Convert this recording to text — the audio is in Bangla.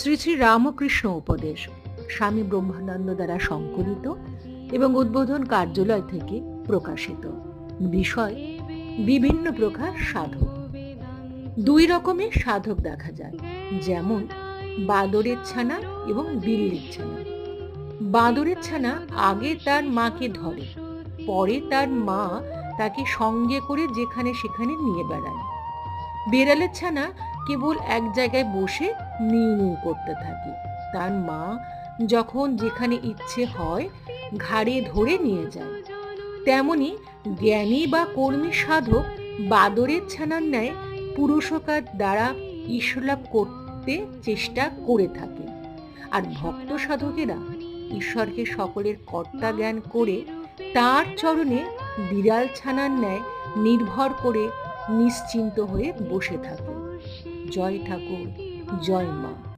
শ্রী শ্রী রামকৃষ্ণ উপদেশ, স্বামী ব্রহ্মানন্দ দ্বারা সংকলিত এবং উদ্বোধন কার্যালয় থেকে প্রকাশিত। বিষয়, বিভিন্ন প্রকার সাধক। দুই রকমের সাধক দেখা যায়, যেমন বাদরের ছানা এবং বিল্লির ছানা। বাদরের ছানা আগে তার মাকে ধরে, পরে তার মা তাকে সঙ্গে করে যেখানে সেখানে নিয়ে বেড়ায়। বেড়ালের ছানা কেবল এক জায়গায় বসে নিউ নিউ করতে থাকে। তার মা যখন যেখানে ইচ্ছে হয় ঘাড়ে ধরে নিয়ে যায়। তেমনি জ্ঞানী বা কর্মী সাধক বাদরের ছানার ন্যায় পুরুষকার দ্বারা ঈশ্বরলাভ করতে চেষ্টা করে থাকে। আর ভক্ত সাধকেরা ঈশ্বরকে সকলের কর্তা জ্ঞান করে তার চরণে বিড়াল ছানার ন্যায় নির্ভর করে নিশ্চিন্ত হয়ে বসে থাকে। জয় ঠাকুর জয় মা।